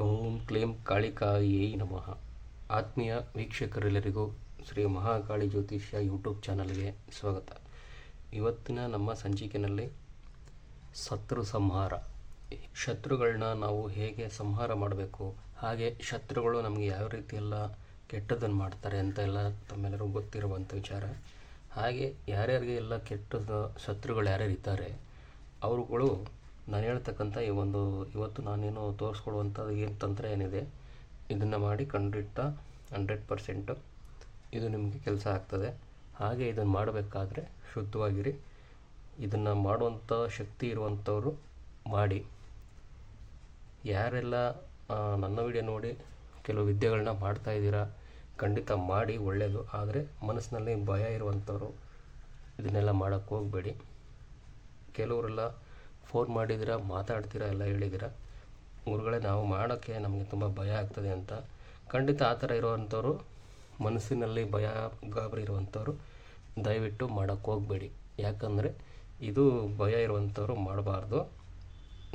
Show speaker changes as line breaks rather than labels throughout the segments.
ಓಂ claim ಕಾಳಿಕಾಯೇ ನಮಃ. ಆತ್ಮೀಯ ವೀಕ್ಷಕರೆಲ್ಲರಿಗೂ ಶ್ರೀ ಮಹಾಕಾಳಿ ಜ್ಯೋತಿಷ್ಯ ಯೂಟ್ಯೂಬ್ ಚಾನಲ್ಗೆ ಸ್ವಾಗತ. ಇವತ್ತಿನ ನಮ್ಮ ಸಂಚಿಕೆಯಲ್ಲಿ ಶತ್ರು ಸಂಹಾರ. ಶತ್ರುಗಳನ್ನ ನಾವು ಹೇಗೆ ಸಂಹಾರ ಮಾಡಬೇಕು? ಹಾಗೆ ಶತ್ರುಗಳು ನಮಗೆ ಯಾವ ರೀತಿ ಎಲ್ಲ ಕೆಟ್ಟದನ್ನು ಮಾಡ್ತಾರೆ ಅಂತ ಎಲ್ಲ ತಮ್ಮೆಲ್ಲರೂ ಗೊತ್ತಿರುವಂಥ ವಿಚಾರ. ಹಾಗೆ ಯಾರ್ಯಾರಿಗೆ ಎಲ್ಲ ಕೆಟ್ಟದ ಶತ್ರುಗಳು ಯಾರ್ಯಾರು ಇದ್ದಾರೆ ಅವರುಗಳು ನಾನು ಹೇಳ್ತಕ್ಕಂಥ ಈ ಒಂದು ಇವತ್ತು ನಾನೇನು ತೋರಿಸ್ಕೊಡುವಂಥದ್ದು ಏನು ತಂತ್ರ ಏನಿದೆ, ಇದನ್ನು ಮಾಡಿ ಖಂಡಿತ ಹಂಡ್ರೆಡ್ ಪರ್ಸೆಂಟು ಇದು ನಿಮಗೆ ಕೆಲಸ ಆಗ್ತದೆ. ಹಾಗೆ ಇದನ್ನು ಮಾಡಬೇಕಾದ್ರೆ ಶುದ್ಧವಾಗಿರಿ. ಇದನ್ನು ಮಾಡುವಂಥ ಶಕ್ತಿ ಇರುವಂಥವರು ಮಾಡಿ. ಯಾರೆಲ್ಲ ನನ್ನ ವಿಡಿಯೋ ನೋಡಿ ಕೆಲವು ವಿದ್ಯೆಗಳನ್ನ ಮಾಡ್ತಾ ಇದ್ದೀರಾ, ಖಂಡಿತ ಮಾಡಿ ಒಳ್ಳೆಯದು ಆದರೆ ಮನಸ್ಸಿನಲ್ಲಿ ಭಯ ಇರುವಂಥವ್ರು ಇದನ್ನೆಲ್ಲ ಮಾಡೋಕ್ಕೆ ಹೋಗಬೇಡಿ. ಕೆಲವರೆಲ್ಲ ಫೋನ್ ಮಾಡಿದ್ದೀರಾ, ಮಾತಾಡ್ತೀರಾ ಎಲ್ಲ ಹೇಳಿದ್ದೀರಾ? ಗುರುಗಳೇ, ನಾವು ಮಾಡೋಕ್ಕೆ ನಮಗೆ ತುಂಬ ಭಯ ಆಗ್ತದೆ ಅಂತ. ಖಂಡಿತ ಆ ಥರ ಇರುವಂಥವ್ರು, ಮನಸ್ಸಿನಲ್ಲಿ ಭಯ ಗಾಬರಿ ಇರುವಂಥವ್ರು, ದಯವಿಟ್ಟು ಮಾಡೋಕ್ಕೆ ಹೋಗಬೇಡಿ. ಯಾಕಂದರೆ ಇದು ಭಯ ಇರುವಂಥವ್ರು ಮಾಡಬಾರ್ದು.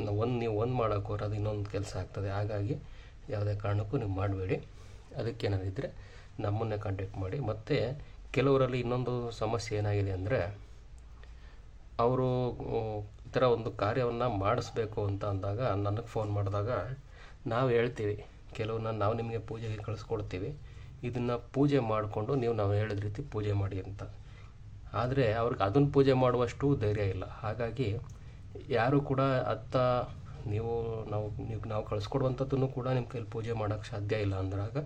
ಒಂದು ನೀವು ಒಂದು ಮಾಡೋಕ್ಕೆ ಹೋದ್ರೆ ಅದು ಇನ್ನೊಂದು ಕೆಲಸ ಆಗ್ತದೆ. ಹಾಗಾಗಿ ಯಾವುದೇ ಕಾರಣಕ್ಕೂ ನೀವು ಮಾಡಬೇಡಿ. ಅದಕ್ಕೇನಾದಿದ್ದರೆ ನಮ್ಮನ್ನೇ ಕಾಂಟ್ಯಾಕ್ಟ್ ಮಾಡಿ. ಮತ್ತು ಕೆಲವರಲ್ಲಿ ಇನ್ನೊಂದು ಸಮಸ್ಯೆ ಏನಾಗಿದೆ ಅಂದರೆ, ಅವರು ಈ ಥರ ಒಂದು ಕಾರ್ಯವನ್ನು ಮಾಡಿಸ್ಬೇಕು ಅಂತ ಅಂದಾಗ ನನಗೆ ಫೋನ್ ಮಾಡಿದಾಗ ನಾವು ಹೇಳ್ತೀವಿ, ಕೆಲವನ್ನ ನಾವು ನಿಮಗೆ ಪೂಜೆಗೆ ಕಳಿಸ್ಕೊಡ್ತೀವಿ, ಇದನ್ನು ಪೂಜೆ ಮಾಡಿಕೊಂಡು ನೀವು ನಾವು ಹೇಳಿದ ರೀತಿ ಪೂಜೆ ಮಾಡಿ ಅಂತ. ಆದರೆ ಅವ್ರಿಗೆ ಅದನ್ನು ಪೂಜೆ ಮಾಡುವಷ್ಟು ಧೈರ್ಯ ಇಲ್ಲ. ಹಾಗಾಗಿ ಯಾರು ಕೂಡ ಅತ್ತ ನೀವು, ನಾವು ನೀವು, ನಾವು ಕಳಿಸ್ಕೊಡುವಂಥದ್ದನ್ನು ಕೂಡ ನಿಮ್ಮ ಕೈಲಿ ಪೂಜೆ ಮಾಡೋಕ್ಕೆ ಸಾಧ್ಯ ಇಲ್ಲ ಅಂದಾಗ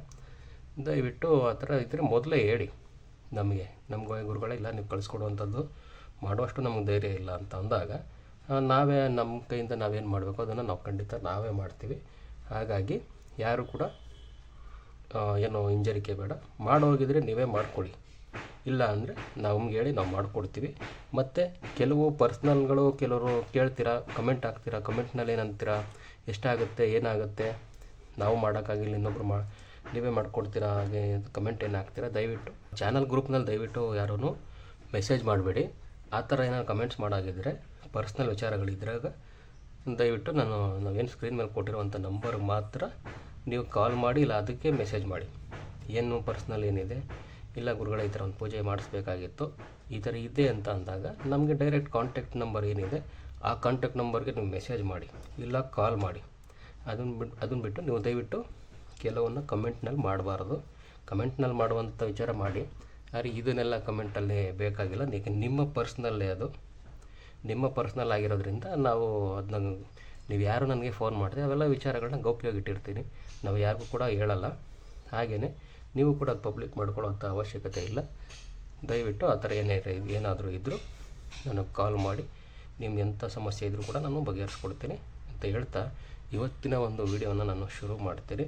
ದಯವಿಟ್ಟು ಆ ಥರ ಇದ್ದರೆ ಮೊದಲೇ ಹೇಳಿ ನಮಗೆ. ನಮ್ಮ ಗುರುಗಳೇ ಇಲ್ಲ, ನೀವು ಕಳಿಸ್ಕೊಡುವಂಥದ್ದು ಮಾಡುವಷ್ಟು ನಮಗೆ ಧೈರ್ಯ ಇಲ್ಲ ಅಂತ ಅಂದಾಗ ನಾವೇ ನಮ್ಮ ಕೈಯಿಂದ ನಾವೇನು ಮಾಡಬೇಕು, ಅದನ್ನು ನಾವು ಖಂಡಿತ ನಾವೇ ಮಾಡ್ತೀವಿ. ಹಾಗಾಗಿ ಯಾರು ಕೂಡ ಏನೋ ಹಿಂಜರಿಕೆ ಬೇಡ. ಮಾಡೋಗಿದ್ರೆ ನೀವೇ ಮಾಡ್ಕೊಳ್ಳಿ. ಇಲ್ಲ ಅಂದರೆ ನಮ್ಗೆ ಹೇಳಿ ನಾವು ಮಾಡಿಕೊಡ್ತೀವಿ. ಮತ್ತು ಕೆಲವು ಪರ್ಸ್ನಲ್ಗಳು ಕೆಲವರು ಕೇಳ್ತೀರಾ, ಕಮೆಂಟ್ ಹಾಕ್ತೀರಾ, ಕಮೆಂಟ್ನಲ್ಲಿ ಏನಂತೀರಾ, ಎಷ್ಟಾಗುತ್ತೆ, ಏನಾಗುತ್ತೆ, ನಾವು ಮಾಡೋಕ್ಕಾಗಿಲ್ಲ, ಇನ್ನೊಬ್ರು ಮಾ, ನೀವೇ ಮಾಡಿಕೊಡ್ತೀರಾ, ಹಾಗೆ ಕಮೆಂಟ್ ಏನು ಹಾಕ್ತೀರಾ, ದಯವಿಟ್ಟು ಚಾನಲ್ ಗ್ರೂಪ್ನಲ್ಲಿ ದಯವಿಟ್ಟು ಯಾರೂ ಮೆಸೇಜ್ ಮಾಡಬೇಡಿ. ಆ ಥರ ಏನಾದ್ರು ಕಮೆಂಟ್ಸ್ ಮಾಡಾಗಿದ್ದರೆ ಪರ್ಸ್ನಲ್ ವಿಚಾರಗಳಿದ್ರಾಗ, ದಯವಿಟ್ಟು ನಾನು ನಾವೇನು ಸ್ಕ್ರೀನ್ ಮೇಲೆ ಕೊಟ್ಟಿರುವಂಥ ನಂಬರ್ ಮಾತ್ರ ನೀವು ಕಾಲ್ ಮಾಡಿ ಇಲ್ಲ ಅದಕ್ಕೆ ಮೆಸೇಜ್ ಮಾಡಿ. ಏನು ಪರ್ಸ್ನಲ್ ಏನಿದೆ, ಇಲ್ಲ ಗುರುಗಳ ಈ ಥರ ಒಂದು ಪೂಜೆ ಮಾಡಿಸ್ಬೇಕಾಗಿತ್ತು, ಈ ಥರ ಇದೆ ಅಂತ ಅಂದಾಗ ನಮಗೆ ಡೈರೆಕ್ಟ್ ಕಾಂಟ್ಯಾಕ್ಟ್ ನಂಬರ್ ಏನಿದೆ, ಆ ಕಾಂಟ್ಯಾಕ್ಟ್ ನಂಬರ್ಗೆ ನೀವು ಮೆಸೇಜ್ ಮಾಡಿ, ಇಲ್ಲ ಕಾಲ್ ಮಾಡಿ. ಅದನ್ನು ಬಿಟ್ಟು ಅದನ್ನು ಬಿಟ್ಟು ನೀವು ದಯವಿಟ್ಟು ಕೆಲವನ್ನು ಕಮೆಂಟ್ನಲ್ಲಿ ಮಾಡಬಾರ್ದು. ಕಮೆಂಟ್ನಲ್ಲಿ ಮಾಡುವಂಥ ವಿಚಾರ ಮಾಡಿ. ಆದರೆ ಇದನ್ನೆಲ್ಲ ಕಮೆಂಟಲ್ಲಿ ಬೇಕಾಗಿಲ್ಲ ನಿಮ್ಮ ಪರ್ಸ್ನಲ್ಲೇ ಅದು. ನಿಮ್ಮ ಪರ್ಸ್ನಲ್ ಆಗಿರೋದ್ರಿಂದ ನಾವು ಅದನ್ನ ನೀವು ಯಾರು ನನಗೆ ಫೋನ್ ಮಾಡಿದೆ, ಅವೆಲ್ಲ ವಿಚಾರಗಳನ್ನ ಗೌಪ್ಯವಾಗಿ ಇಟ್ಟಿರ್ತೀನಿ. ನಾವು ಯಾರಿಗೂ ಕೂಡ ಹೇಳಲ್ಲ. ಹಾಗೆಯೇ ನೀವು ಕೂಡ ಅದು ಪಬ್ಲಿಕ್ ಮಾಡ್ಕೊಳ್ಳೋಂಥ ಅವಶ್ಯಕತೆ ಇಲ್ಲ. ದಯವಿಟ್ಟು ಆ ಥರ ಏನೇ ಏನಾದರೂ ಇದ್ದರೂ ನನಗೆ ಕಾಲ್ ಮಾಡಿ. ನಿಮ್ಗೆ ಎಂಥ ಸಮಸ್ಯೆ ಇದ್ದರೂ ಕೂಡ ನಾನು ಬಗೆಹರಿಸ್ಕೊಡ್ತೀನಿ ಅಂತ ಹೇಳ್ತಾ ಇವತ್ತಿನ ಒಂದು ವಿಡಿಯೋನ ನಾನು ಶುರು ಮಾಡ್ತೀನಿ.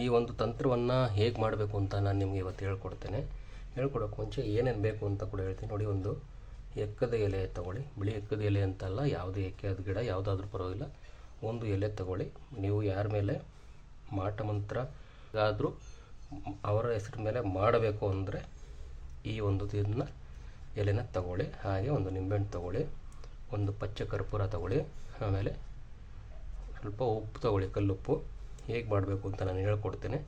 ಈ ಒಂದು ತಂತ್ರವನ್ನು ಹೇಗೆ ಮಾಡಬೇಕು ಅಂತ ನಾನು ನಿಮಗೆ ಇವತ್ತು ಹೇಳ್ಕೊಡ್ತೇನೆ. ಹೇಳ್ಕೊಡೋಕೆ ಮುಂಚೆ ಏನೇನು ಬೇಕು ಅಂತ ಕೂಡ ಹೇಳ್ತೀನಿ. ನೋಡಿ ಒಂದು ಎಕ್ಕದ ಎಲೆ ತಗೊಳ್ಳಿ. ಬಿಳಿ ಎಕ್ಕದ ಎಲೆ ಅಂತಲ್ಲ, ಯಾವುದೇ ಎಕ್ಕದ ಗಿಡ, ಯಾವುದಾದ್ರೂ ಪರವಾಗಿಲ್ಲ. ಒಂದು ಎಲೆ ತಗೊಳ್ಳಿ. ನೀವು ಯಾರ ಮೇಲೆ ಮಾಟ ಮಂತ್ರ ಆದರೂ ಅವರ ಹೆಸರ ಮೇಲೆ ಮಾಡಬೇಕು ಅಂದರೆ ಈ ಒಂದು ಇದನ್ನ ಎಲೆನ ತಗೊಳ್ಳಿ. ಹಾಗೆ ಒಂದು ನಿಂಬೆಹಣ್ಣು ತಗೊಳ್ಳಿ. ಒಂದು ಪಚ್ಚ ಕರ್ಪೂರ ತಗೊಳ್ಳಿ. ಆಮೇಲೆ ಸ್ವಲ್ಪ ಉಪ್ಪು ತಗೊಳ್ಳಿ, ಕಲ್ಲುಪ್ಪು. ಹೇಗೆ ಮಾಡಬೇಕು ಅಂತ ನಾನು ಹೇಳ್ಕೊಡ್ತೇನೆ.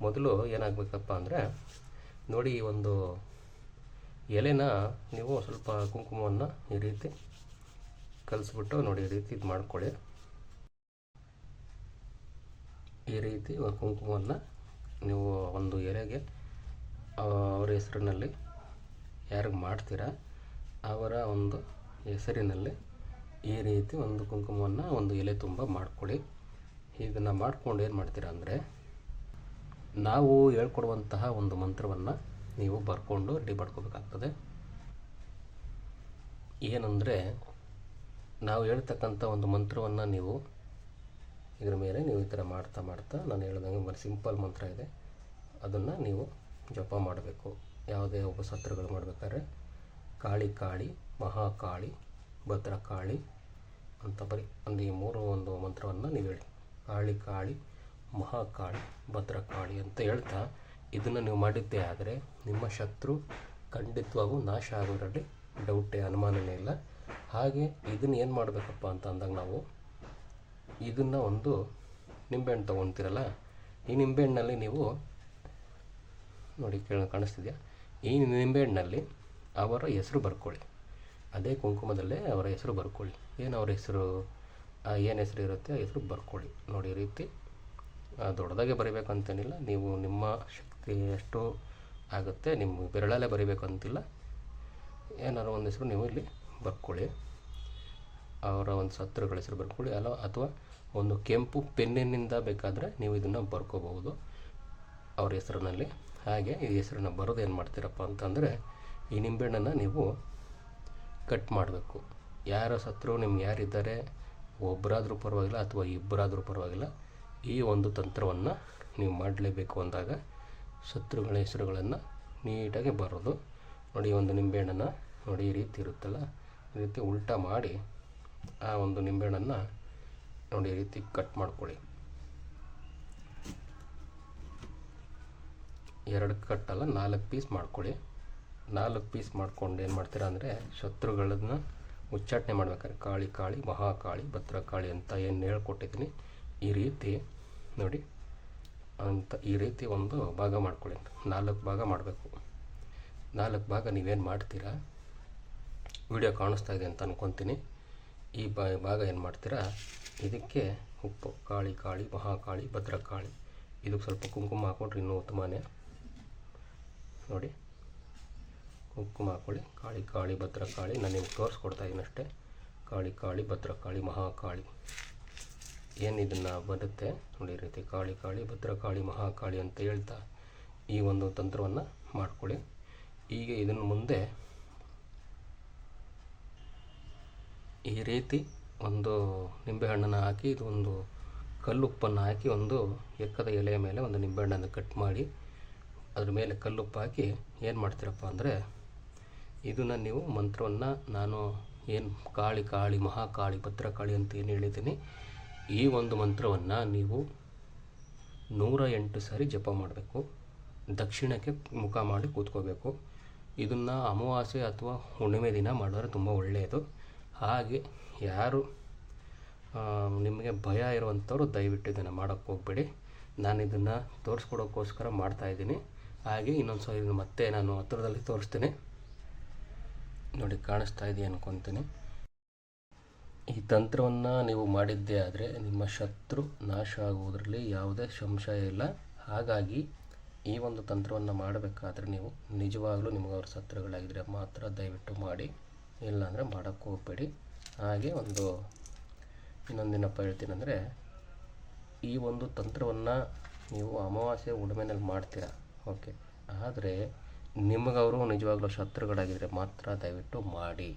ಮೊದಲು ಏನಾಗಬೇಕಪ್ಪ ಅಂದರೆ ನೋಡಿ ಈ ಒಂದು ಎಲೆನ ನೀವು ಸ್ವಲ್ಪ ಕುಂಕುಮವನ್ನು ಈ ರೀತಿ ಕಲಿಸ್ಬಿಟ್ಟು ನೋಡಿ, ಈ ರೀತಿ ಇದು ಮಾಡ್ಕೊಳ್ಳಿ. ಈ ರೀತಿ ಕುಂಕುಮವನ್ನು ನೀವು ಒಂದು ಎಲೆಗೆ ಅವರ ಹೆಸರಿನಲ್ಲಿ ಯಾರಿಗೆ ಮಾಡ್ತೀರಾ, ಅವರ ಒಂದು ಹೆಸರಿನಲ್ಲಿ ಈ ರೀತಿ ಒಂದು ಕುಂಕುಮವನ್ನು ಒಂದು ಎಲೆ ತುಂಬ ಮಾಡ್ಕೊಳ್ಳಿ. ಇದನ್ನು ಮಾಡಿಕೊಂಡು ಏನು ಮಾಡ್ತೀರಾ ಅಂದರೆ, ನಾವು ಹೇಳ್ಕೊಡುವಂತಹ ಒಂದು ಮಂತ್ರವನ್ನು ನೀವು ಬರ್ಕೊಂಡು ರೆಡಿ ಮಾಡ್ಕೋಬೇಕಾಗ್ತದೆ. ಏನಂದರೆ, ನಾವು ಹೇಳ್ತಕ್ಕಂಥ ಒಂದು ಮಂತ್ರವನ್ನು ನೀವು ಇದ್ರ ಮೇಲೆ ನೀವು ಈ ಥರ ಮಾಡ್ತಾ ಮಾಡ್ತಾ ನಾನು ಹೇಳ್ದಂಗೆ ಬರೀ ಸಿಂಪಲ್ ಮಂತ್ರ ಇದೆ. ಅದನ್ನು ನೀವು ಜಪ ಮಾಡಬೇಕು. ಯಾವುದೇ ಒಬ್ಬ ಸತ್ರಗಳು ಮಾಡಬೇಕಾದ್ರೆ, ಕಾಳಿ ಕಾಳಿ ಮಹಾಕಾಳಿ ಭದ್ರಕಾಳಿ ಅಂತ ಬರೀ ಒಂದು ಈ ಮೂರು ಒಂದು ಮಂತ್ರವನ್ನು ನೀವು ಹೇಳಿ. ಕಾಳಿ ಕಾಳಿ ಮಹಾಕಾಳಿ ಭದ್ರಕಾಳಿ ಅಂತ ಹೇಳ್ತಾ ಇದನ್ನು ನೀವು ಮಾಡಿದ್ದೇ ಆದರೆ ನಿಮ್ಮ ಶತ್ರು ಖಂಡಿತವಾಗೂ ನಾಶ ಆಗೋದ್ರಲ್ಲಿ ಡೌಟೇ ಅನುಮಾನನೇ ಇಲ್ಲ. ಹಾಗೆ ಇದನ್ನು ಏನು ಮಾಡಬೇಕಪ್ಪ ಅಂತ ಅಂದಾಗ ನಾವು ಇದನ್ನು ಒಂದು ನಿಂಬೆಹಣ್ಣು ತೊಗೊತೀರಲ್ಲ, ಈ ನಿಂಬೆಹಣ್ಣಲ್ಲಿ ನೀವು ನೋಡಿ ಕೇಳ, ಕಾಣಿಸ್ತಿದೆಯಾ? ಈ ನಿಂಬೆಹಣ್ಣಲ್ಲಿ ಅವರ ಹೆಸರು ಬರ್ಕೊಳ್ಳಿ. ಅದೇ ಕುಂಕುಮದಲ್ಲೇ ಅವರ ಹೆಸರು ಬರ್ಕೊಳ್ಳಿ. ಏನು ಅವರ ಹೆಸರು? ಏನು ಹೆಸರು ಇರುತ್ತೆ ಆ ಹೆಸರು ಬರ್ಕೊಳ್ಳಿ. ನೋಡಿ, ರೀತಿ ದೊಡ್ಡದಾಗೆ ಬರೀಬೇಕಂತೇನಿಲ್ಲ. ನೀವು ನಿಮ್ಮ ಎಷ್ಟು ಆಗುತ್ತೆ, ನಿಮ್ಮ ಬೆರಳಲ್ಲೇ ಬರಿಬೇಕು ಅಂತಿಲ್ಲ. ಏನಾದ್ರು ಒಂದು ಹೆಸರು ನೀವು ಇಲ್ಲಿ ಬರ್ಕೊಳ್ಳಿ. ಅವರ ಒಂದು ಸತ್ರಗಳ ಹೆಸರು ಬರ್ಕೊಳ್ಳಿ. ಅಲ್ಲ ಅಥವಾ ಒಂದು ಕೆಂಪು ಪೆನ್ನಿನಿಂದ ಬೇಕಾದರೆ ನೀವು ಇದನ್ನು ಬರ್ಕೋಬಹುದು. ಅವ್ರ ಹೆಸರಿನಲ್ಲಿ. ಹಾಗೆ ಈ ಹೆಸರನ್ನ ಬರೋದು ಏನು ಮಾಡ್ತೀರಪ್ಪ ಅಂತಂದರೆ, ಈ ನಿಂಬೆಹಣ್ಣನ್ನು ನೀವು ಕಟ್ ಮಾಡಬೇಕು. ಯಾರ ಸತ್ರು, ನಿಮ್ಗೆ ಯಾರಿದ್ದಾರೆ ಒಬ್ಬರಾದರೂ ಪರವಾಗಿಲ್ಲ ಅಥವಾ ಇಬ್ಬರಾದರೂ ಪರವಾಗಿಲ್ಲ, ಈ ಒಂದು ತಂತ್ರವನ್ನು ನೀವು ಮಾಡಲೇಬೇಕು ಅಂದಾಗ ಶತ್ರುಗಳ ಹೆಸರುಗಳನ್ನು ನೀಟಾಗಿ ಬರೋದು ನೋಡಿ ಒಂದು ನಿಂಬೆಹಣ್ಣನ್ನು ನೋಡಿ, ಈ ರೀತಿ ಇರುತ್ತಲ್ಲ, ಈ ರೀತಿ ಉಲ್ಟಾ ಮಾಡಿ ಆ ಒಂದು ನಿಂಬೆಹಣ್ಣನ್ನು ನೋಡಿ, ಈ ರೀತಿ ಕಟ್ ಮಾಡ್ಕೊಳ್ಳಿ. ಎರಡು ಕಟ್ಟಲ್ಲ ನಾಲ್ಕು ಪೀಸ್ ಮಾಡ್ಕೊಳ್ಳಿ. ನಾಲ್ಕು ಪೀಸ್ ಮಾಡ್ಕೊಂಡು ಏನು ಮಾಡ್ತೀರಾ ಅಂದರೆ, ಶತ್ರುಗಳನ್ನು ಉಚ್ಚಾಟನೆ ಮಾಡ್ಬೇಕಾದ್ರೆ, ಕಾಳಿ ಕಾಳಿ, ಮಹಾಕಾಳಿ, ಭದ್ರಕಾಳಿ ಅಂತ ಏನು ಹೇಳ್ಕೊಟ್ಟಿದ್ದೀನಿ, ಈ ರೀತಿ ನೋಡಿ ಅಂತ ಈ ರೀತಿ ಒಂದು ಭಾಗ ಮಾಡ್ಕೊಳ್ಳಿ ನಾಲ್ಕು ಭಾಗ ಮಾಡಬೇಕು. ನಾಲ್ಕು ಭಾಗ ನೀವೇನು ಮಾಡ್ತೀರಾ? ವಿಡಿಯೋ ಕಾಣಿಸ್ತಾ ಇದೆ ಅಂತ ಅಂದ್ಕೊತೀನಿ ಈ ಭಾಗ ಏನು ಮಾಡ್ತೀರಾ? ಇದಕ್ಕೆ ಉಪ್ಪು, ಕಾಳಿ ಕಾಳಿ, ಮಹಾಕಾಳಿ, ಭದ್ರಕಾಳಿ. ಇದಕ್ಕೆ ಸ್ವಲ್ಪ ಕುಂಕುಮ ಹಾಕ್ಕೊಂಡ್ರೆ ಇನ್ನೂ ಉತ್ತಮನೇ. ನೋಡಿ. ಕುಂಕುಮ ಹಾಕೊಳ್ಳಿ ಕಾಳಿ ಕಾಳಿ, ಭದ್ರಕಾಳಿ. ನಾನು ನಿಮ್ಗೆ ತೋರಿಸ್ಕೊಡ್ತಾ ಅಷ್ಟೇ ಕಾಳಿ ಕಾಳಿ, ಭದ್ರಕಾಳಿ, ಮಹಾಕಾಳಿ. ಏನು ಇದನ್ನು ಬರುತ್ತೆ ನೋಡಿ ರೀತಿ ಕಾಳಿ ಕಾಳಿ, ಭದ್ರಕಾಳಿ, ಮಹಾಕಾಳಿ ಅಂತ ಹೇಳ್ತಾ ಈ ಒಂದು ತಂತ್ರವನ್ನು ಮಾಡ್ಕೊಳ್ಳಿ. ಈಗ ಇದನ್ನು ಮುಂದೆ ಈ ರೀತಿ ಒಂದು ನಿಂಬೆಹಣ್ಣನ್ನು ಹಾಕಿ, ಇದು ಒಂದು ಕಲ್ಲುಪ್ಪನ್ನು ಹಾಕಿ ಒಂದು ಎಕ್ಕದ ಎಲೆಯ ಮೇಲೆ ಒಂದು ನಿಂಬೆಹಣ್ಣನ್ನು ಕಟ್ ಮಾಡಿ, ಅದ್ರ ಮೇಲೆ ಕಲ್ಲುಪ್ಪು ಹಾಕಿ ಏನು ಮಾಡ್ತೀರಪ್ಪ ಅಂದರೆ, ಇದನ್ನು ನೀವು ಮಂತ್ರವನ್ನು ನಾನು ಏನು ಕಾಳಿ ಕಾಳಿ, ಮಹಾಕಾಳಿ, ಭದ್ರಕಾಳಿ ಅಂತ ಏನು ಹೇಳಿದ್ದೀನಿ ಈ ಒಂದು ಮಂತ್ರವನ್ನು ನೀವು ನೂರ ಎಂಟು ಸಾರಿ ಜಪ ಮಾಡಬೇಕು. ದಕ್ಷಿಣಕ್ಕೆ ಮುಖ ಮಾಡಿ ಕೂತ್ಕೋಬೇಕು. ಇದನ್ನು ಅಮಾವಾಸ್ಯೆ ಅಥವಾ ಹುಣ್ಣಿಮೆ ದಿನ ಮಾಡಿದ್ರೆ ತುಂಬ ಒಳ್ಳೆಯದು. ಹಾಗೆ ಯಾರು ನಿಮಗೆ ಭಯ ಇರುವಂಥವ್ರು ದಯವಿಟ್ಟು ಇದನ್ನು ಮಾಡೋಕ್ಕೆ ಹೋಗ್ಬೇಡಿ. ನಾನು ಇದನ್ನು ತೋರಿಸ್ಕೊಡೋಕ್ಕೋಸ್ಕರ ಮಾಡ್ತಾಯಿದ್ದೀನಿ ಹಾಗೆ ಇನ್ನೊಂದು ಸಾರಿ ಮತ್ತೆ ನಾನು ಹತ್ರದಲ್ಲಿ ತೋರಿಸ್ತೀನಿ. ನೋಡಿ, ಕಾಣಿಸ್ತಾ ಇದೆಯಾ ಅನ್ಕೊತೀನಿ. ಈ ತಂತ್ರವನ್ನು ನೀವು ಮಾಡಿದ್ದೇ ಆದರೆ ನಿಮ್ಮ ಶತ್ರು ನಾಶ ಆಗುವುದರಲ್ಲಿ ಯಾವುದೇ ಸಂಶಯ ಇಲ್ಲ. ಹಾಗಾಗಿ ಈ ಒಂದು ತಂತ್ರವನ್ನು ಮಾಡಬೇಕಾದ್ರೆ ನೀವು ನಿಜವಾಗಲೂ ನಿಮಗೆ ಅವ್ರ ಶತ್ರುಗಳಾಗಿದ್ದರೆ ಮಾತ್ರ ದಯವಿಟ್ಟು ಮಾಡಿ. ಇಲ್ಲಾಂದರೆ ಮಾಡೋಕ್ಕೆ ಹೋಗಬೇಡಿ. ಹಾಗೆ ಒಂದು ಇನ್ನೊಂದಿನಪ್ಪ ಹೇಳ್ತೀನಿ ಅಂದರೆ ಈ ಒಂದು ತಂತ್ರವನ್ನು ನೀವು ಅಮಾವಾಸ್ಯೆ ಉಡುಮೆನಲ್ಲಿ ಮಾಡ್ತೀರಾ? ಓಕೆ. ಆದರೆ ನಿಮಗವರು ನಿಜವಾಗ್ಲೂ ಶತ್ರುಗಳಾಗಿದ್ದರೆ ಮಾತ್ರ ದಯವಿಟ್ಟು ಮಾಡಿ.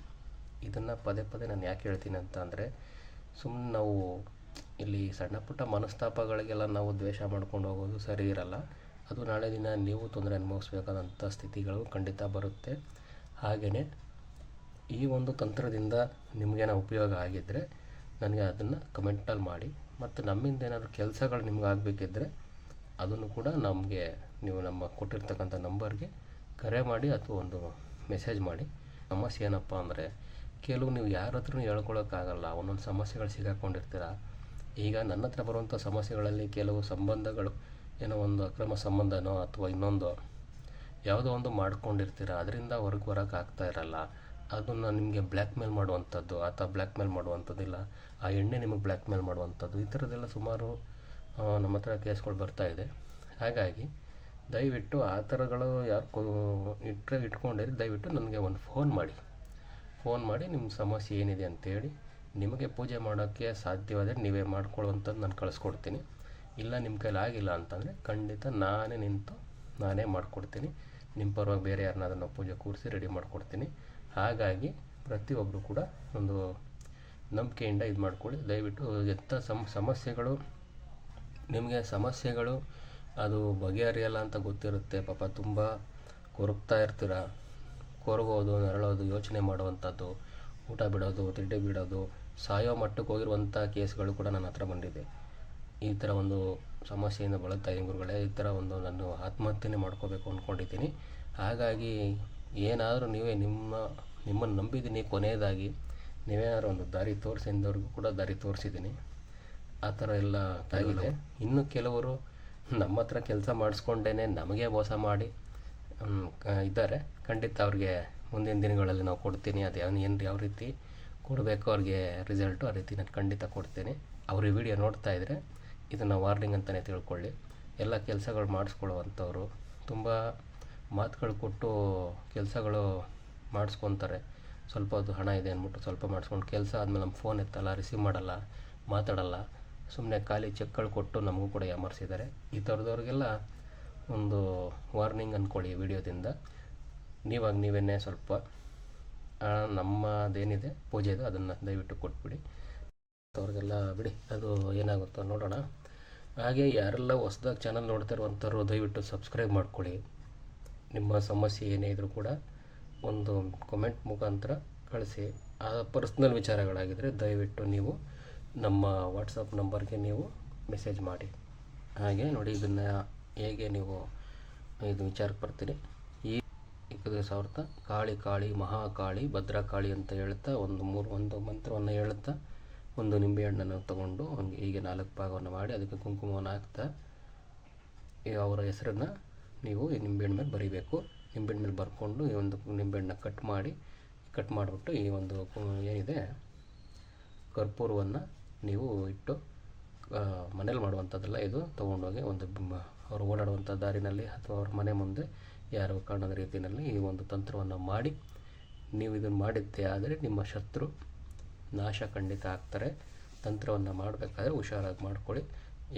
ಇದನ್ನು ಪದೇ ಪದೇ ನಾನು ಯಾಕೆ ಹೇಳ್ತೀನಿ ಅಂತ ಅಂದರೆ ಸುಮ್ಮನೆ ನಾವು ಇಲ್ಲಿ ಸಣ್ಣ ಪುಟ್ಟ ಮನಸ್ತಾಪಗಳಿಗೆಲ್ಲ ನಾವು ದ್ವೇಷ ಮಾಡ್ಕೊಂಡು ಹೋಗೋದು ಸರಿ ಇರಲ್ಲ. ಅದು ನಾಳೆ ದಿನ ನೀವು ತೊಂದರೆ ಅನುಭವಿಸ್ಬೇಕಾದಂಥ ಸ್ಥಿತಿಗಳು ಖಂಡಿತ ಬರುತ್ತೆ. ಹಾಗೆಯೇ ಈ ಒಂದು ತಂತ್ರದಿಂದ ನಿಮಗೇನೋ ಉಪಯೋಗ ಆಗಿದ್ದರೆ ನನಗೆ ಅದನ್ನು ಕಮೆಂಟಲ್ಲಿ ಮಾಡಿ. ಮತ್ತು ನಮ್ಮಿಂದ ಏನಾದರೂ ಕೆಲಸಗಳು ನಿಮ್ಗೆ ಆಗಬೇಕಿದ್ರೆ ಅದನ್ನು ಕೂಡ ನಮಗೆ ನೀವು ನಮ್ಮ ಕೊಟ್ಟಿರ್ತಕ್ಕಂಥ ನಂಬರ್ಗೆ ಕರೆ ಮಾಡಿ ಅಥವಾ ಒಂದು ಮೆಸೇಜ್ ಮಾಡಿ. ಸಮಸ್ಯೆ ಏನಪ್ಪ ಅಂದರೆ ಕೆಲವು ನೀವು ಯಾರ ಹತ್ರನೂ ಹೇಳ್ಕೊಳ್ಳೋಕ್ಕಾಗಲ್ಲ ಒಂದೊಂದು ಸಮಸ್ಯೆಗಳು ಸಿಗಾಕೊಂಡಿರ್ತೀರ? ಈಗ ನನ್ನ ಹತ್ರ ಬರುವಂಥ ಸಮಸ್ಯೆಗಳಲ್ಲಿ ಕೆಲವು ಸಂಬಂಧಗಳು, ಏನೋ ಒಂದು ಅಕ್ರಮ ಸಂಬಂಧನೋ ಅಥವಾ ಇನ್ನೊಂದು ಯಾವುದೋ ಒಂದು ಮಾಡ್ಕೊಂಡಿರ್ತೀರ? ಅದರಿಂದ ಹೊರಗೆ ಬರೋಕೆ ಆಗ್ತಾ ಇರಲ್ಲ. ಅದನ್ನು ನಿಮಗೆ ಬ್ಲ್ಯಾಕ್ ಮೇಲ್ ಮಾಡುವಂಥದ್ದು ಅಥವಾ ಬ್ಲ್ಯಾಕ್ ಮೇಲ್ ಮಾಡುವಂಥದ್ದಿಲ್ಲ. ಆ ಎಣ್ಣೆ ನಿಮಗೆ ಬ್ಲ್ಯಾಕ್ ಮೇಲ್ ಮಾಡುವಂಥದ್ದು, ಈ ಥರದ್ದೆಲ್ಲ ಸುಮಾರು ನಮ್ಮ ಹತ್ರ ಕೇಸ್ಗಳು ಬರ್ತಾ ಇದೆ. ಹಾಗಾಗಿ ದಯವಿಟ್ಟು ಆ ಥರಗಳು ಯಾರು ಇಟ್ಟರೆ ಇಟ್ಕೊಂಡಿರಿ, ದಯವಿಟ್ಟು ನನಗೆ ಒಂದು ಫೋನ್ ಮಾಡಿ. ಫೋನ್ ಮಾಡಿ ನಿಮ್ಮ ಸಮಸ್ಯೆ ಏನಿದೆ ಅಂತೇಳಿ ನಿಮಗೆ ಪೂಜೆ ಮಾಡೋಕ್ಕೆ ಸಾಧ್ಯವಾದರೆ ನೀವೇ ಮಾಡ್ಕೊಳ್ಳುವಂಥದ್ದು ನಾನು ಕಳಿಸ್ಕೊಡ್ತೀನಿ. ಇಲ್ಲ ನಿಮ್ಮ ಕೈಲಿ ಆಗಿಲ್ಲ ಅಂತಂದರೆ ಖಂಡಿತ ನಾನೇ ನಿಂತು ನಾನೇ ಮಾಡಿಕೊಡ್ತೀನಿ. ನಿಮ್ಮ ಪರವಾಗಿ ಬೇರೆ ಯಾರನ್ನಾದ್ರೂ ಪೂಜೆ ಕೂರಿಸಿ ರೆಡಿ ಮಾಡಿಕೊಡ್ತೀನಿ. ಹಾಗಾಗಿ ಪ್ರತಿಯೊಬ್ಬರು ಕೂಡ ಒಂದು ನಂಬಿಕೆಯಿಂದ ಇದು ಮಾಡ್ಕೊಳ್ಳಿ. ದಯವಿಟ್ಟು ಎಂಥ ಸಮ್ ಸಮಸ್ಯೆಗಳು, ನಿಮಗೆ ಸಮಸ್ಯೆಗಳು, ಅದು ಬಗೆಹರಿಯಲ್ಲ ಅಂತ ಗೊತ್ತಿರುತ್ತೆ. ಪಾಪ ತುಂಬ ಕೊರಗ್ತಾ ಇರ್ತೀರ? ಕೊರಗೋದು ನರಳೋದು ಯೋಚನೆ ಮಾಡುವಂಥದ್ದು ಊಟ ಬಿಡೋದು ತಿಂಡಿ ಬಿಡೋದು ಸಾಯೋ ಮಟ್ಟಕ್ಕೆ ಹೋಗಿರುವಂಥ ಕೇಸ್ಗಳು ಕೂಡ ನನ್ನ ಹತ್ರ ಬಂದಿದೆ. ಈ ಥರ ಒಂದು ಸಮಸ್ಯೆಯಿಂದ ಬಳಲ್ತಾ ಇದ್ದೀನಿ ಗುರುಗಳೇ ಈ ಥರ ಒಂದು ನಾನು ಆತ್ಮಹತ್ಯೆನೇ ಮಾಡ್ಕೋಬೇಕು ಅಂದ್ಕೊಂಡಿದ್ದೀನಿ. ಹಾಗಾಗಿ ಏನಾದರೂ ನೀವೇ ನಿಮ್ಮ ನಿಮ್ಮನ್ನು ನಂಬಿದ್ದೀನಿ ಕೊನೆಯದಾಗಿ. ನೀವೇನಾದ್ರೂ ಒಂದು ದಾರಿ ತೋರಿಸಿ ಎಂದವ್ರಿಗೂ ಕೂಡ ದಾರಿ ತೋರಿಸಿದ್ದೀನಿ. ಆ ಥರ ಎಲ್ಲ ಆಗಿದೆ. ಇನ್ನು ಕೆಲವರು ನಮ್ಮ ಹತ್ರ ಕೆಲಸ ಮಾಡಿಸ್ಕೊಂಡೇನೆ ನಮಗೆ ಮೋಸ ಮಾಡಿ ಇದ್ದಾರೆ. ಖಂಡಿತ ಅವ್ರಿಗೆ ಮುಂದಿನ ದಿನಗಳಲ್ಲಿ ನಾವು ಕೊಡ್ತೀನಿ. ಅದು ಯಾವ ಏನು ಯಾವ ರೀತಿ ಕೊಡಬೇಕು ಅವ್ರಿಗೆ ರಿಸಲ್ಟು ಆ ರೀತಿ ನಾನು ಖಂಡಿತ ಕೊಡ್ತೀನಿ. ಅವ್ರ ವಿಡಿಯೋ ನೋಡ್ತಾ ಇದ್ದರೆ ಇದನ್ನು ವಾರ್ನಿಂಗ್ ಅಂತಲೇ ತಿಳ್ಕೊಳ್ಳಿ. ಎಲ್ಲ ಕೆಲಸಗಳು ಮಾಡಿಸ್ಕೊಳ್ಳುವಂಥವ್ರು. ತುಂಬ ಮಾತುಗಳು ಕೊಟ್ಟು ಕೆಲಸಗಳು ಮಾಡಿಸ್ಕೊತಾರೆ. ಸ್ವಲ್ಪ ಹೊತ್ತು ಹಣ ಇದೆ ಅಂದ್ಬಿಟ್ಟು ಸ್ವಲ್ಪ ಮಾಡಿಸ್ಕೊಂಡು ಕೆಲಸ ಆದಮೇಲೆ ನಮ್ಮ ಫೋನ್ ಎತ್ತಲ್ಲ ರಿಸೀವ್ ಮಾಡಲ್ಲ, ಮಾತಾಡಲ್ಲ. ಸುಮ್ಮನೆ ಖಾಲಿ ಚೆಕ್ಗಳು ಕೊಟ್ಟು ನಮಗೂ ಕೂಡ ಯಾಮರ್ಸಿದ್ದಾರೆ. ಈ ಥರದವ್ರಿಗೆಲ್ಲ ಒಂದು ವಾರ್ನಿಂಗ್ ಅಂದ್ಕೊಳ್ಳಿ ವಿಡಿಯೋದಿಂದ. ನೀವಾಗ ನೀವೇನೇ ಸ್ವಲ್ಪ ನಮ್ಮದೇನಿದೆ, ಪೂಜೆ ಇದೆ, ಅದನ್ನು ದಯವಿಟ್ಟು ಕೊಟ್ಬಿಡಿ. ಅವ್ರಿಗೆಲ್ಲ ಬಿಡಿ, ಅದು ಏನಾಗುತ್ತೋ ನೋಡೋಣ. ಹಾಗೆ ಯಾರೆಲ್ಲ ಹೊಸ್ದಾಗಿ ಚಾನಲ್ ನೋಡ್ತಿರುವಂಥವ್ರು ದಯವಿಟ್ಟು ಸಬ್ಸ್ಕ್ರೈಬ್ ಮಾಡ್ಕೊಳ್ಳಿ. ನಿಮ್ಮ ಸಮಸ್ಯೆ ಏನೇ ಇದ್ದರೂ ಕೂಡ ಒಂದು ಕಮೆಂಟ್ ಮುಖಾಂತರ ಕಳಿಸಿ. ಆ ಪರ್ಸ್ನಲ್ ವಿಚಾರಗಳಾಗಿದ್ದರೆ ದಯವಿಟ್ಟು ನೀವು ನಮ್ಮ ವಾಟ್ಸಪ್ ನಂಬರ್ಗೆ ನೀವು ಮೆಸೇಜ್ ಮಾಡಿ. ಹಾಗೆ ನೋಡಿ, ಇದನ್ನು ಹೇಗೆ ನೀವು ಇದು ವಿಚಾರಕ್ಕೆ ಬರ್ತೀರಿ? ಈ ಸಾವಿರದ ಕಾಳಿ ಕಾಳಿ ಮಹಾಕಾಳಿ ಭದ್ರಕಾಳಿ ಅಂತ ಹೇಳ್ತಾ ಒಂದು ಮೂರು ಒಂದು ಮಂತ್ರವನ್ನು ಹೇಳ್ತಾ ಒಂದು ನಿಂಬೆಹಣ್ಣನ್ನು ತಗೊಂಡು ಹಂಗೆ ಹೀಗೆ ನಾಲ್ಕು ಭಾಗವನ್ನು ಮಾಡಿ ಅದಕ್ಕೆ ಕುಂಕುಮವನ್ನು ಹಾಕ್ತಾ ಈ ಅವರ ಹೆಸರನ್ನು ನೀವು ಈ ನಿಂಬೆಹಣ್ಣು ಮೇಲೆ ಬರೀಬೇಕು. ನಿಂಬೆಹಣ್ಣು ಮೇಲೆ ಬರ್ಕೊಂಡು ಈ ಒಂದು ನಿಂಬೆಹಣ್ಣನ್ನ ಕಟ್ ಮಾಡಿ ಕಟ್ ಮಾಡಿಬಿಟ್ಟು ಈ ಒಂದು ಏನಿದೆ ಕರ್ಪೂರವನ್ನು ನೀವು ಇಟ್ಟು ಮನೇಲಿ ಮಾಡುವಂಥದ್ದಲ್ಲ ಇದು ತೊಗೊಂಡೋಗಿ ಒಂದು ಅವ್ರು ಓಡಾಡುವಂಥ ದಾರಿನಲ್ಲಿ ಅಥವಾ ಅವ್ರ ಮನೆ ಮುಂದೆ ಯಾರು ಕಾಣದ ರೀತಿಯಲ್ಲಿ ಈ ಒಂದು ತಂತ್ರವನ್ನು ಮಾಡಿ, ನೀವು ಇದನ್ನು ಮಾಡಿದ್ದೇ ಆದರೆ ನಿಮ್ಮ ಶತ್ರು ನಾಶ ಖಂಡಿತ ಆಗ್ತಾರೆ. ತಂತ್ರವನ್ನು ಮಾಡಬೇಕಾದ್ರೆ ಹುಷಾರಾಗಿ ಮಾಡಿಕೊಳ್ಳಿ.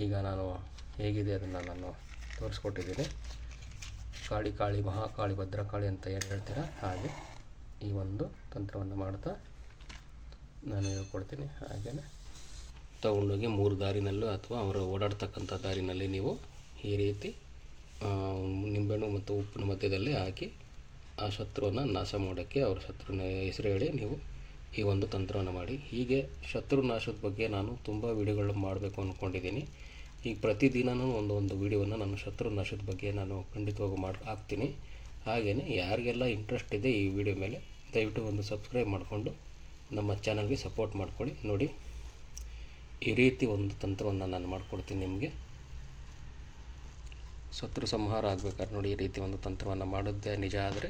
ಈಗ ನಾನು ಹೇಗಿದೆ ಅದನ್ನು ನಾನು ತೋರಿಸ್ಕೊಟ್ಟಿದ್ದೀನಿ. ಕಾಳಿ ಕಾಳಿ ಮಹಾಕಾಳಿ ಭದ್ರಕಾಳಿ ಅಂತ ಏನು ಹೇಳ್ತೀರಾ ಹಾಗೆ ಈ ಒಂದು ತಂತ್ರವನ್ನು ಮಾಡ್ತಾ ನಾನು ಹೇಳ್ಕೊಡ್ತೀನಿ. ಹಾಗೆಯೇ ತಗೊಂಡೋಗಿ ಮೂರು ದಾರಿನಲ್ಲೂ ಅಥವಾ ಅವರು ಓಡಾಡ್ತಕ್ಕಂಥ ದಾರಿನಲ್ಲಿ ನೀವು ಈ ರೀತಿ ನಿಂಬೆಹಣ್ಣು ಮತ್ತು ಉಪ್ಪಿನ ಮಧ್ಯದಲ್ಲಿ ಹಾಕಿ ಆ ಶತ್ರುವನ್ನು ನಾಶ ಮಾಡೋಕ್ಕೆ ಅವ್ರ ಶತ್ರುವಿನ ಹೆಸರು ಹೇಳಿ ನೀವು ಈ ಒಂದು ತಂತ್ರವನ್ನು ಮಾಡಿ. ಹೀಗೆ ಶತ್ರು ನಾಶದ ಬಗ್ಗೆ ನಾನು ತುಂಬ ವೀಡಿಯೋಗಳನ್ನು ಮಾಡಬೇಕು ಅಂದ್ಕೊಂಡಿದ್ದೀನಿ ಈಗ ಪ್ರತಿದಿನವೂ ಒಂದು ಒಂದು ವಿಡಿಯೋವನ್ನು ನಾನು ಶತ್ರು ನಾಶದ ಬಗ್ಗೆ ನಾನು ಖಂಡಿತವಾಗೂ ಮಾಡಿ, ಹಾಕ್ತೀನಿ. ಹಾಗೆಯೇ ಯಾರಿಗೆಲ್ಲ ಇಂಟ್ರೆಸ್ಟ್ ಇದೆ ಈ ವಿಡಿಯೋ ಮೇಲೆ, ದಯವಿಟ್ಟು ಒಂದು ಸಬ್ಸ್ಕ್ರೈಬ್ ಮಾಡಿಕೊಂಡು ನಮ್ಮ ಚಾನಲ್ಗೆ ಸಪೋರ್ಟ್ ಮಾಡ್ಕೊಳ್ಳಿ. ನೋಡಿ, ಈ ರೀತಿ ಒಂದು ತಂತ್ರವನ್ನು ನಾನು ಮಾಡಿಕೊಡ್ತೀನಿ ನಿಮಗೆ. ಶತ್ರು ಸಂಹಾರ ಆಗ್ಬೇಕಾದ್ರೆ ನೋಡಿ ಈ ರೀತಿ ಒಂದು ತಂತ್ರವನ್ನು ಮಾಡಿದ್ದೆ ನಿಜ ಆದರೆ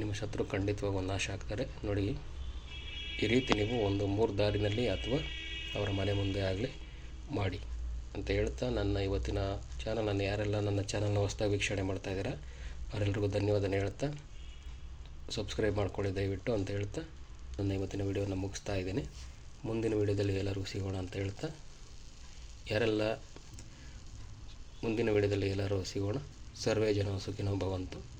ನಿಮ್ಮ ಶತ್ರು ಖಂಡಿತವಾಗಿ ಒಂದು ನಾಶ ಆಗ್ತಾರೆ. ನೋಡಿ, ಈ ರೀತಿ ನೀವು ಒಂದು ಮೂರು ದಾರಿನಲ್ಲಿ ಅಥವಾ ಅವರ ಮನೆ ಮುಂದೆ ಆಗಲಿ ಮಾಡಿ ಅಂತ ಹೇಳ್ತಾ ನನ್ನ ಇವತ್ತಿನ ಚಾನಲನ್ನು ಯಾರೆಲ್ಲ ನನ್ನ ಚಾನಲ್ನ ಹೊಸದಾಗಿ ವೀಕ್ಷಣೆ ಮಾಡ್ತಾ ಇದ್ದೀರಾ ಅವರೆಲ್ಲರಿಗೂ ಧನ್ಯವಾದ ಹೇಳ್ತಾ ಸಬ್ಸ್ಕ್ರೈಬ್ ಮಾಡ್ಕೊಳ್ಳಿ ದಯವಿಟ್ಟು ಅಂತ ಹೇಳ್ತಾ ನನ್ನ ಇವತ್ತಿನ ವಿಡಿಯೋನ ಮುಗಿಸ್ತಾ ಇದ್ದೀನಿ. ಮುಂದಿನ ವಿಡಿಯೋದಲ್ಲಿ ಎಲ್ಲರಿಗೂ ಸಿಗೋಣ ಅಂತ ಹೇಳ್ತಾ, ಯಾರೆಲ್ಲ ಮುಂದಿನ ವಿಡಿಯೋದಲ್ಲಿ ಎಲ್ಲರೂ ಸಿಗೋಣ. ಸರ್ವೇ ಜನ ಸುಖಿನೋ ಭವಂತು.